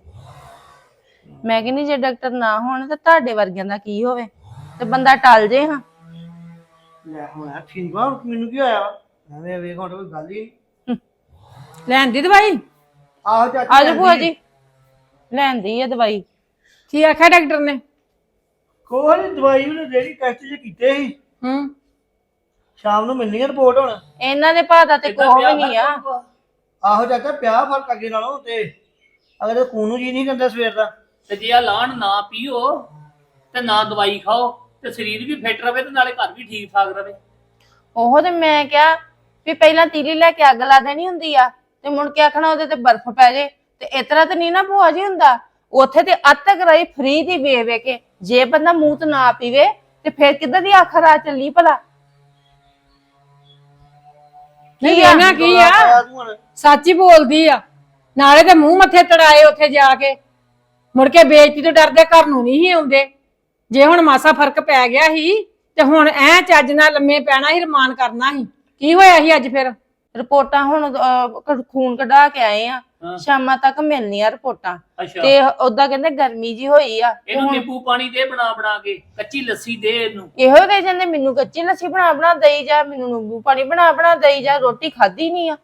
D: ਮੈਂ ਕਹਿੰਦੀ ਜੇ ਡਾਕਟਰ ਨਾ ਹੋਣ ਤਾਂ ਤੁਹਾਡੇ ਵਰਗਿਆਂ ਦਾ ਕੀ ਹੋਵੇ? ਤੇ ਬੰਦਾ ਟਲ ਜੇ ਹਾਂ।
C: ਲੈ ਹੁਣ ਆ ਠੀਕ ਵਾ ਹੁਣ ਮੈਨੂੰ ਕੀ ਹੋਇਆ? ਵਾ? ਐਵੇਂ ਵੇਖ ਹੁਣ ਕੋਈ ਗੱਲ ਹੀ। ਨਹੀਂ
A: ਲੈਣ ਦੀ ਦਵਾਈ?
C: ਆਹੋ ਚਾਚੀ
D: ਆਜੋ ਭੂਆ ਜੀ। ਲੈਂਦੀ ਆ ਦਵਾਈ।
A: ਕੀ ਆਖਿਆ ਡਾਕਟਰ ਨੇ?
C: ਕੋਈ ਦਵਾਈ ਉਹਨੇ ਜਿਹੜੀ ਟੈਸਟ ਜੇ ਕੀਤੇ ਸੀ।
A: ਹੂੰ।
C: ਸ਼ਾਮ ਨੂੰ ਮਿਲਣੀ ਰਿਪੋਰਟ ਹੁਣ।
D: ਇਹਨਾਂ ਦੇ ਭਾ ਦਾ ਤੇ ਕੋਹ ਵੀ ਨਹੀਂ ਆ।
C: ਆਹੋ ਚਾਚਾ ਪਿਆ ਫ਼ਰਕ ਅੱਗੇ ਨਾਲੋਂ ਤੇ ਅਗਰ ਖੂਨ ਨੂੰ ਜੀ ਨਹੀਂ ਕਰਦਾ ਸਵੇਰ ਦਾ।
B: ਤੇ ਜੇ ਆ ਲਾਣ ਨਾ ਪੀਓ ਤੇ ਨਾ ਦਵਾਈ ਖਾਓ ਤੇ ਸਰੀਰ ਵੀ ਫਿੱਟ ਰਵੇ ਤੇ ਨਾਲੇ ਘਰ ਵੀ ਠੀਕ ਠਾਕ ਰਵੇ।
D: ਉਹ ਤੇ ਮੈਂ ਕਿਹਾ ਵੀ ਪਹਿਲਾਂ ਤੀਲੀ ਲੈ ਕੇ ਅੱਗ ਲਾ ਦੇਣੀ ਹੁੰਦੀ ਆ ਤੇ ਮੁੜ ਕੇ ਆਖਣਾ ਉਹਦੇ ਤੇ ਬਰਫ਼ ਪੈ ਜੇ ਤੇ ਇਤਰਾ ਤਾਂ ਨਹੀਂ ਨਾ ਭੂਆ ਜੀ ਹੁੰਦਾ। ਉੱਥੇ ਤੇ ਅੱਧ ਤੱਕ ਰਹੀ ਫ੍ਰੀ ਦੀ ਵੇ ਵੇ ਕੇ ਜੇ ਬੰਦਾ ਮੂੰਹ ਤੋਂ ਨਾ ਪੀਵੇ ਤੇ ਫਿਰ ਕਿੱਦਾਂ ਦੀ ਆਖਰ ਆ ਚੱਲੀ ਭਲਾ?
A: ਨਹੀਂ
D: ਕੀ ਆ?
A: ਇਹਨਾਂ ਕੀ ਆ ਸੱਚ ਹੀ ਬੋਲਦੀ ਆ। ਨਾਲੇ ਤੇ ਮੂੰਹ ਮੱਥੇ ਤੜਾਏ ਉੱਥੇ ਜਾ ਕੇ। ਮੁੜ ਕੇ ਬੇਇੱਜ਼ਤੀ ਤੋਂ ਡਰਦੇ ਘਰ ਨੂੰ ਨਹੀਂ ਸੀ ਆਉਂਦੇ। ਜੇ ਹੁਣ ਮਾਸਾ ਫ਼ਰਕ ਪੈ ਗਿਆ ਸੀ ਤੇ ਹੁਣ ਐ ਚੱਜ ਨਾਲ ਲੰਮੇ ਪੈਣਾ ਸੀ ਰਮਾਨ ਕਰਨਾ ਸੀ। ਕੀ ਹੋਇਆ ਸੀ ਅੱਜ ਫਿਰ?
D: ਰਿਪੋਰਟਾਂ ਹੁਣ ਅਹ, ਕ- ਖੂਨ ਕਢਾ ਕੇ ਆਏ ਆ।
B: ਹਾਂ।
D: ਸ਼ਾਮਾਂ ਤੱਕ ਮਿਲਣੀਆਂ ਰਿਪੋਰਟਾਂ।
B: ਅੱਛਾ।
D: ਤੇ ਉਦਾਂ ਕਹਿੰਦੇ ਗਰਮੀ ਜੀ ਹੋਈ ਆ। ਤੇ
B: ਇਹਨੂੰ
D: ਹੁਣ
B: ਨਿੰਬੂ ਪਾਣੀ ਦੇ ਬਣਾ ਬਣਾ ਕੇ ਕੱਚੀ ਲੱਸੀ ਦੇ ਇਹਨੂੰ।
D: ਇਹੋ ਕਹੀ ਜਾਂਦੇ ਮੈਨੂੰ ਕੱਚੀ ਲੱਸੀ ਬਣਾ ਬਣਾ ਦੇਈ ਜਾ ਮੈਨੂੰ ਨਿੰਬੂ ਪਾਣੀ ਬਣਾ ਬਣਾ ਦੇਈ ਜਾ ਰੋਟੀ ਖਾਧੀ ਨਹੀਂ ਆ।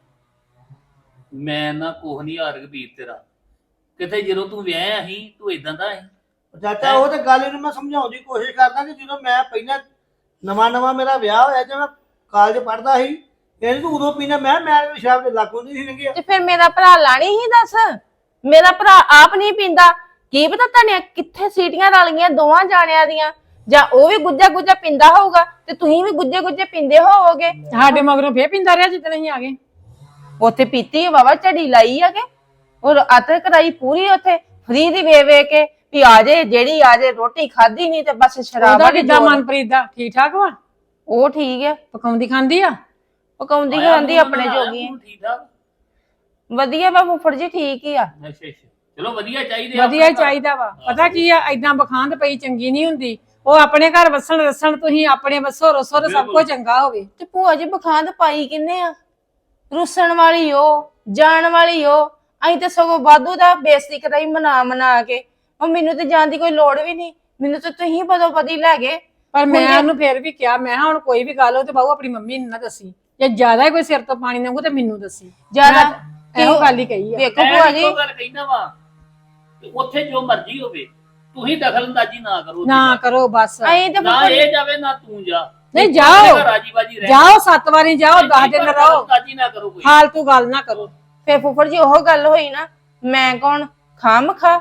B: ਮੈਂ ਨਾ ਕੋਹ ਨਹੀਂ ਹਾਰ ਗਬੀਰ ਤੇਰਾ। ਕਿਤੇ ਜਦੋਂ ਤੂੰ ਵਿਆਹਿਆ ਸੀ ਤੂੰ ਇਦਾਂ ਦਾ ਸੀ।
C: ਚਾਚਾ ਉਹ ਤੇ ਗੱਲ ਇਹਨੂੰ ਮੈਂ ਸਮਝਾਉਣ ਦੀ ਕੋਸ਼ਿਸ਼ ਕਰਦਾ ਕਿ ਜਦੋਂ ਮੈਂ ਪਹਿਲਾਂ ਨਵਾਂ ਨਵਾਂ ਮੇਰਾ ਵਿਆਹ ਹੋਇਆ ਜੇ ਮੈਂ ਕਾਲਜ ਪੜ੍ਹਦਾ ਸੀ ਇਹਨੇ ਤੂੰ ਉਦੋਂ ਪੀਣਾ ਮੈਂ ਮੈਂ ਵੀ ਸ਼ਰਾਬ ਦੇ ਲਾਗੋਂ ਨਹੀਂ ਸੀ ਲੰਘਿਆ
D: ਤੇ ਫਿਰ ਮੇਰਾ ਭਰਾ ਲਾਣੀ ਹੀ ਦੱਸ? ਮੇਰਾ ਭਰਾ ਆਪ ਨਹੀਂ ਪੀਂਦਾ। ਕੀ ਪਤਾ ਤੁਹਾਡੀਆਂ ਕਿੱਥੇ ਸੀਟੀਆਂ ਰਲੀਆਂ ਦੋਵਾਂ ਜਾਣਿਆਂ ਦੀਆਂ। ਜਾਂ ਉਹ ਵੀ ਗੁੱਜਾ ਗੁੱਜਾ ਪੀਂਦਾ ਹੋਊਗਾ ਤੇ ਤੁਸੀਂ ਵੀ ਗੁੱਜੇ ਗੁੱਜੇ ਪੀਂਦੇ ਹੋਵੋਗੇ।
A: ਸਾਡੇ ਮਗਰੋਂ ਫੇਰ ਪਿੰਦਾ ਰਿਹਾ ਜਿੱਦਣ ਅਸੀਂ ਆ ਗਏ।
D: ਉੱਥੇ ਪੀਤੀ ਵਾਵਾ ਝੜੀ ਲਾਈ ਆ ਕੇ ਔਰ ਅਤ ਕਰਾਈ ਪੂਰੀ ਉੱਥੇ ਫਰੀ ਦੀ ਵੇ ਵੇ ਕੇ ਵੀ ਆ ਜੇ ਜਿਹੜੀ ਆ ਜੇ ਰੋਟੀ ਖਾਧੀ ਨਹੀਂ ਤੇ ਬਸ ਸ਼ਰਾਬ
A: ਉਹਦਾ
D: ਵਾਲੀ
A: ਕਿੱਦਾਂ
D: ਜੋਰ।
A: ਮਨਪ੍ਰੀਤ ਦਾ? ਠੀਕ ਠਾਕ ਵਾ?
D: ਉਹ ਠੀਕ ਹੈ
A: ਪਕਾਉਂਦੀ ਖਾਂਦੀ ਆ?
D: ਪਕਾਉਂਦੀ
B: ਆਇਆ
D: ਖਾਂਦੀ
B: ਮੂੰਹ
D: ਆਪਣੇ ਜੋਗੀ।
B: ਠੀਕ ਠਾਕ
D: ਵਧੀਆ ਵਾ ਫੁੱਫੜ ਜੀ ਠੀਕ ਹੀ ਆ।
B: ਅੱਛਾ ਅੱਛਾ। ਚਲੋ ਵਧੀਆ ਚਾਹੀਦੇ ਆ
A: ਵਧੀਆ ਹੀ
B: ਆਪਣੇ ਘਰ।
A: ਚਾਹੀਦਾ ਵਾ। ਪਤਾ ਕੀ ਆ ਐਦਾਂ ਬਖਾਂਦ ਪਈ ਚੰਗੀ ਨਹੀਂ ਹੁੰਦੀ। ਉਹ ਆਪਣੇ ਘਰ ਵਸਣ ਰਸਣ ਤੁਸੀਂ ਆਪਣੇ ਵਸੋ ਰਸੋ ਤੇ ਸਭ
B: ਬਿਲਕੁਲ।
A: ਕੁਝ ਚੰਗਾ ਹੋਵੇ।
D: ਤੇ ਭੂਆ ਜੀ ਬਖਾਂਦ ਪਾਈ ਕਿੰਨੇ ਆ? ਰੁੱਸਣ ਵਾਲੀ ਉਹ ਜਾਣ ਵਾਲੀ ਉਹ ਅਸੀਂ ਤੇ ਸਗੋਂ ਵਾਧੂ ਦਾ ਬੇਇੱਜ਼ਤੀ ਕਰਾਈ ਮਨਾ ਮਨਾ ਕੇ। ਉਹ ਮੈਨੂੰ ਤੇ ਜਾਣ ਦੀ ਕੋਈ ਲੋੜ ਵੀ ਨਹੀਂ। ਮੈਨੂੰ ਤੇ ਤੁਸੀਂ ਬਦੋ ਬਦੀ ਲੈ ਗਏ।
A: ਪਰ ਮੈਂ ਉਹਨੂੰ ਫੇਰ ਵੀ ਕਿਹਾ ਮੈਂ ਕਿਹਾ ਹੁਣ ਕੋਈ ਵੀ ਗੱਲ ਹੋ ਤੇ ਬਾਹੂ ਆਪਣੀ ਮੰਮੀ ਨੂੰ ਨਾ ਦੱਸੀ। ਜੇ ਜ਼ਿਆਦਾ ਹੀ ਕੋਈ ਸਿਰ ਤੋਂ ਪਾਣੀ ਲੰਘੂ ਤੇ ਮੈਨੂੰ ਦੱਸੀ।
D: ਜ਼ਿਆਦਾ
A: ਮੈਂ ਇਹੋ ਗੱਲ ਹੀ ਕਹੀ ਆ।
B: ਮੈਂ
D: ਭੂਆ ਜੀ।
B: ਇੱਕੋ ਗੱਲ ਕਹਿੰਦਾ ਵਾ ਕਿ ਉੱਥੇ ਜੋ ਮਰਜ਼ੀ ਹੋਵੇ ਤੁਸੀਂ ਦਖਲਅੰਦਾਜ਼ੀ ਨਾ ਕਰੋ
A: ਨਾ। ਕਰੋ ਬਸ।
D: ਅਸੀਂ ਤੇ
B: ਨਾ ਇਹ ਜਾਵੇ ਨਾ ਤੂੰ ਜਾ।
A: ਨਹੀਂ
B: ਤੂੰ
A: ਜਾਓ।
B: ਰਾਜੀ ਬਾਜੀ ਰਹਿ
A: ਜਾਓ ਸੱਤ ਵਾਰੀ ਜਾਓ ਦਸ ਦਿਨ ਰਹੋ।
B: ਦਖਲਅੰਦਾਜ਼ੀ ਨਾ ਕਰੋ ਕੋਈ।
A: ਫਾਲਤੂ ਗੱਲ ਨਾ ਕਰੋ।
D: ਫੇਰ ਫੁੱਫੜ ਜੀ ਉਹ ਗੱਲ ਹੋਈ ਨਾ ਮੈਂ ਕੌਣ? ਖਾਮ ਖਾ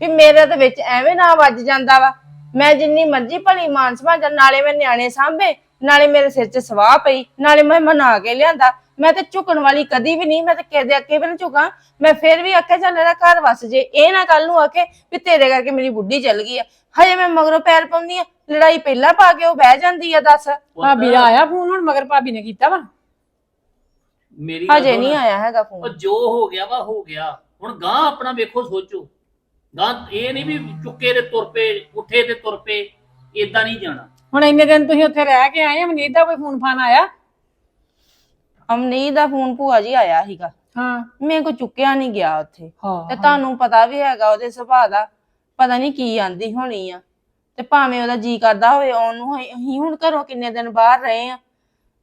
D: ਵੀ ਮੇਰੇ ਦੇ ਵਿੱਚ ਐਵੇਂ ਨਾ ਵੱਜ ਜਾਂਦਾ ਵਾ। ਮੈਂ ਜਿੰਨੀ ਮਰਜ਼ੀ ਭਲੀ ਮਾਨਸ ਭਾਜਾ ਨਾਲੇ ਮੈਂ ਨਿਆਣੇ ਸਾਂਭੇ ਨਾਲੇ ਮੇਰੇ ਸਿਰ 'ਚ ਸਵਾਹ ਪਈ ਨਾਲੇ ਮੈਂ ਮਨਾ ਕੇ ਲਿਆਂਦਾ। ਮੈਂ ਤੇ ਝੁਕਣ ਵਾਲੀ ਕਦੀ ਵੀ ਨਹੀਂ ਮੈਂ ਤੇ ਕਿਸੇ ਦੇ ਅੱਗੇ ਵੀ ਨਾ ਝੁਕਾਂ। ਮੈਂ ਫਿਰ ਵੀ ਆਖਿਆ ਚੱਲ ਇਹਦਾ ਘਰ ਵਸ ਜੇ। ਇਹ ਨਾ ਕੱਲ ਨੂੰ ਆਖੇ ਵੀ ਤੇਰੇ ਕਰਕੇ ਮੇਰੀ ਬੁੱਢੀ ਚੱਲ ਗਈ ਆ। ਹਜੇ ਮੈਂ ਮਗਰੋਂ ਪੈਰ ਪਾਉਂਦੀ ਆ ਲੜਾਈ ਪਹਿਲਾਂ ਪਾ ਕੇ ਉਹ ਬਹਿ ਜਾਂਦੀ ਆ ਦੱਸ।
A: ਭਾਬੀ ਦਾ ਆਇਆ ਫੋਨ ਹੁਣ ਮਗਰ ਭਾਬੀ ਨੇ ਕੀਤਾ ਵਾ?
B: ਮੇਰੀ ਗੱਲ
D: ਹਜੇ
B: ਸੁਣ।
D: ਨਹੀਂ ਆਇਆ ਹੈਗਾ
B: ਉਹ
D: ਫੋਨ
B: ਜੋ ਹੋ ਗਿਆ ਵਾ ਹੋ ਗਿਆ। ਹੁਣ ਗਾਂ ਆਪਣਾ ਵੇਖੋ ਸੋਚੋ। ਗਾਂ ਇਹ ਨਹੀਂ ਵੀ ਚੁੱਕੇ ਤੇ ਤੁਰ ਪਏ ਉੱਠੇ ਤੇ ਤੁਰ ਪਏ ਇਦਾਂ ਨਹੀਂ ਜਾਣਾ।
A: ਹੁਣ ਇੰਨੇ ਦਿਨ ਤੁਸੀਂ ਉੱਥੇ ਰਹਿ ਕੇ ਆਏ ਆ ਮਨੀਤ ਦਾ ਕੋਈ ਫੋਨ ਫਾਨ ਆਇਆ?
D: ਅਮਨੀ ਦਾ ਫੋਨ ਭੂਆ ਜੀ ਆਇਆ ਸੀਗਾ।
A: ਹਾਂ।
D: ਮੇਰੇ ਕੋ ਚੁੱਕਿਆ ਨਹੀਂ ਗਿਆ ਉੱਥੇ।
A: ਹਾਂ
D: ਤੇ ਤੁਹਾਨੂੰ ਪਤਾ ਵੀ ਹੈਗਾ ਉਹਦੇ ਸੁਭਾਅ ਦਾ ਪਤਾ ਨਹੀਂ ਕੀ ਆਂਦੀ ਹੋਣੀ ਆ। ਤੇ ਭਾਵੇਂ ਉਹਦਾ ਜੀ ਕਰਦਾ ਹੋਵੇ ਆਉਣ ਨੂੰ ਅਸੀਂ ਅਸੀਂ ਹੁਣ ਘਰੋਂ ਕਿੰਨੇ ਦਿਨ ਬਾਹਰ ਰਹੇ ਆ।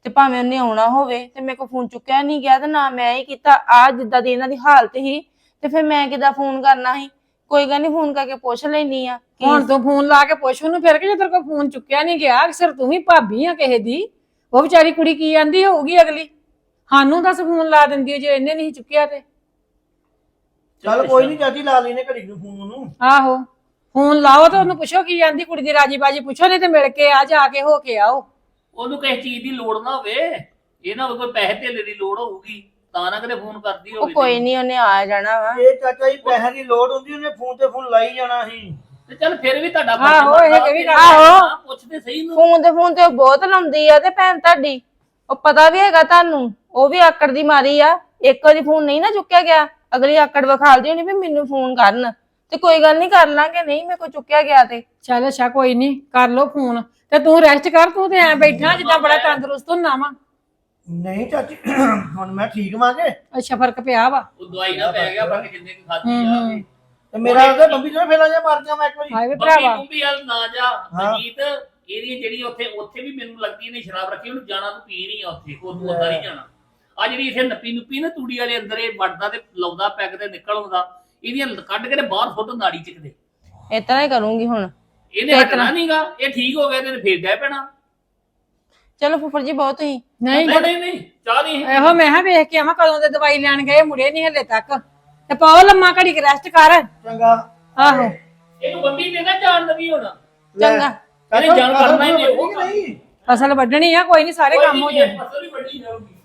D: ਤੇ ਭਾਵੇਂ ਉਹਨੇ ਆਉਣਾ ਹੋਵੇ ਤੇ ਮੇਰੇ ਕੋ ਫੋਨ ਚੁੱਕਿਆ ਨਹੀਂ ਗਿਆ ਤੇ ਨਾ ਮੈਂ ਹੀ ਕੀਤਾ। ਆ ਜਿੱਦਾਂ ਦੀ ਇਹਨਾਂ ਦੀ ਹਾਲਤ ਸੀ ਤੇ ਫਿਰ ਮੈਂ ਕਿੱਦਾਂ ਫੋਨ ਕਰਨਾ ਸੀ? ਕੋਈ ਗੱਲ ਨਹੀਂ ਫੋਨ ਕਰਕੇ ਪੁੱਛ ਲੈਣੀ ਆ ਕੀ
A: ਹੁਣ ਤੂੰ ਫੋਨ ਲਾ ਕੇ ਪੁੱਛ ਉਹਨੂੰ ਫਿਰ ਕਿ ਜੇ ਤੇਰੇ ਕੋਲ ਫੋਨ ਚੁੱਕਿਆ ਨਹੀਂ ਗਿਆ ਅਕਸਰ ਤੂੰ ਵੀ ਭਾਬੀ ਆ ਕਿਸੇ ਦੀ ਉਹ ਵਿਚਾਰੀ ਕੁੜੀ ਕੀ ਆਂਦੀ ਹੋਊਗੀ ਅਗਲੀ? ਸਾਨੂੰ ਦੱਸ ਫੋਨ ਲਾ ਦਿੰਦੀ ਹੈ ਜੇ ਇਹਨੇ ਨਹੀਂ ਚੁੱਕਿਆ ਤੇ।
C: ਚੱਲ ਕੋਈ ਨਹੀਂ ਚਾਚੀ ਲਾ ਲੈਨੇ ਘੜੀ ਨੂੰ ਫੋਨ ਉਹਨੂੰ।
A: ਆਹੋ ਫੋਨ ਲਾਓ ਤੇ ਉਹਨੂੰ ਪੁੱਛੋ ਕੀ ਆਂਦੀ ਕੁੜੀ ਦੀ ਰਾਜੀ ਬਾਜੀ ਪੁੱਛੋ ਨਹੀਂ ਤੇ ਮਿਲ ਕੇ ਆ ਜਾ ਕੇ ਹੋ ਕੇ ਆਓ।
B: ਉਹਨੂੰ ਕਿਸੇ ਚੀਜ਼ ਦੀ ਲੋੜ ਨਾ ਹੋਵੇ ਇਹ ਨਾ ਹੋਵੇ ਕੋਈ ਪੈਸੇ ਧੇਲੇ ਦੀ ਲੋੜ ਹੋਊਗੀ। ਤਾਂ ਨਾ ਕਦੇ ਫੋਨ ਕਰਦੀ
D: ਉਹ
B: ਹੋਵੇ
D: ਕੋਈ ਨਹੀਂ ਉਹਨੇ ਆ ਜਾਣਾ ਵਾ।
C: ਇਹ ਚਾਚਾ ਜੀ ਪੈਸਿਆਂ ਦੀ ਲੋੜ ਹੁੰਦੀ ਉਹਨੇ ਫੋਨ ਤੇ ਫੋਨ ਲਾਈ ਜਾਣਾ ਸੀ।
B: ਤੇ ਚੱਲ ਫਿਰ ਵੀ ਤੁਹਾਡਾ
A: ਆਹੋ, ਇਹ
B: ਬਣਦਾ,
A: ਵੀ
B: ਫਿਰ
A: ਗੱਲ
D: ਆਹੋ।
B: ਪੁੱਛਦੇ ਸਹੀ ਨੂੰ।
D: ਫੋਨ ਦੇ ਫੋਨ ਤੇ ਉਹ ਬਹੁਤ ਲਾਉਂਦੀ ਆ ਤੇ ਭੈਣ ਤੁਹਾਡੀ। ਉਹ ਪਤਾ ਵੀ ਹੈਗਾ ਤੁਹਾਨੂੰ। ਉਹ ਵੀ ਆਕੜ ਦੀ ਮਾਰੀ ਆ। ਇੱਕ ਵਾਰੀ ਫੋਨ ਨਹੀਂ ਨਾ ਚੁੱਕਿਆ ਗਿਆ। ਅਗਲੀ ਆਕੜ ਵਿਖਾਲਦੀ ਹੋਣੀ ਵੀ ਮੈਨੂੰ ਫੋਨ ਕਰਨ। ਤੇ ਕੋਈ ਗੱਲ ਨਹੀਂ ਕਰ ਲਾਂਗੇ। ਨਹੀਂ ਮੇਰੇ ਕੋ ਚੁੱਕਿਆ ਗਿਆ ਤੇ।
A: ਚੱਲ ਅੱਛਾ ਕੋਈ ਨਹੀਂ। ਕਰ ਲੋ ਫੋਨ। ਤੇ ਤੂੰ ਰੈਸਟ ਕਰ ਤੂੰ ਤੇ ਐ ਬੈਠਾ ਜਿੱਦਾਂ ਬੜਾ ਤੰਦਰੁਸਤ ਹੁੰਨਾ ਵਾ।
C: ਨਹੀਂ ਚਾਚੀ ਹੁਣ ਮੈਂ ਠੀਕ ਮਾਂਗੇ
A: ਅੱਛਾ ਫ਼ਰਕ ਪਿਆ ਵਾ।
B: ਉਹ ਦਵਾਈ ਨਾ ਪੈ ਗਿਆ ਬਾਕੀ ਜਿੰਨੇ ਕੁ ਖਾਧੀ
A: ਹੂੰ,
B: ਆ
A: ਹੂੰ।
C: ਤੇ ਮੇਰਾ ਉਹਦੇ ਬੰਬੀ ਜਿਹੜਾ ਫੇਲਾ ਜਾ ਮਾਰ ਗਿਆ ਮੈਂ ਇੱਕ ਵਾਰੀ।
A: ਹਾਏ ਵੇ
B: ਬੱਬੀ
A: ਭਰਾਵਾ।
B: ਬੰਬੀ ਵਾਲ ਨਾ ਜਾ।
C: ਹਾਂ।
B: ਜੀਤ ਇਹਦੀ ਜਿਹੜੀ ਉੱਥੇ ਉੱਥੇ ਵੀ ਮੈਨੂੰ ਲੱਗਦੀ ਨੇ ਸ਼ਰਾਬ ਰੱਖੀ ਉਹਨੂੰ ਜਾਣਾ ਤੂੰ ਪੀ ਨਹੀਂ ਆ ਉੱਥੇ ਉਹ ਤੂੰ ਉੱਦਾਂ ਨਹੀਂ ਜਾਣਾ। ਆ ਜਿਹੜੀ ਇੱਥੇ ਨੱਪੀ ਨੁੱਪੀ ਨਾ ਤੂੜੀ ਵਾਲੇ ਅੰਦਰ ਇਹ ਵੜਦਾ ਤੇ ਲਾਉਂਦਾ ਪੈਗ ਤੇ ਨਿਕਲ ਆਉਂਦਾ। ਇਹਦੀਆਂ ਕੱਢ ਕੇ ਤੇ ਬਾਹਰ ਸੁੱਟ ਨਾੜੀ ਚ ਕਿਤੇ
D: ਇਤਨਾ ਹੀ ਕਰੂੰਗੀ ਹੁਣ।
B: ਇਹਨੇ ਹਟਣਾ ਨਹੀਂਗਾ ਇਹ ਠੀਕ ਹੋ ਗਿਆ ਤੇ ਫੇਰ ਡੈ ਪੈਣਾ।
D: ਚਲੋ ਫੁੱਫੜ ਜੀ ਬਹੁਤ ਹੀ
A: ਨਹੀਂ
B: ਨਹੀਂ ਨਹੀਂ ਨਹੀਂ ਚਾਹ ਨਹੀਂ
A: ਇਹੋ ਮੈਂ ਕਿਹਾ ਵੇਖ ਕੇ ਆਵਾਂ ਕਦੋਂ ਦੇ ਦਵਾਈ ਲੈਣ ਗਏ ਮੁੜੇ ਨਹੀਂ ਹਲੇ ਤੱਕ। ਤੇ ਪਾਓ ਲੰਮਾ ਘੜੀ ਰੈਸਟ ਕਰ।
C: ਚੰਗਾ।
A: ਆਹੋ।
B: ਇਹਨੂੰ ਬੰਬੀ ਦੇ ਨਾ ਜਾਣ ਦਵੀ ਹੁਣ।
D: ਚੰਗਾ।
B: ਇਹਨੇ ਜਾਣ ਕਰਨਾ ਹੀ ਨਹੀਂ ਉਹ
C: ਨਹੀਂ
A: ਫਸਲ ਵੱਢਣੀ ਆ ਕੋਈ ਨਹੀਂ ਸਾਰੇ ਕੰਮ ਹੋ ਜਾਣ।
B: ਫਸਲ ਵੀ ਵੱਡੀ ਜਾਊਗੀ।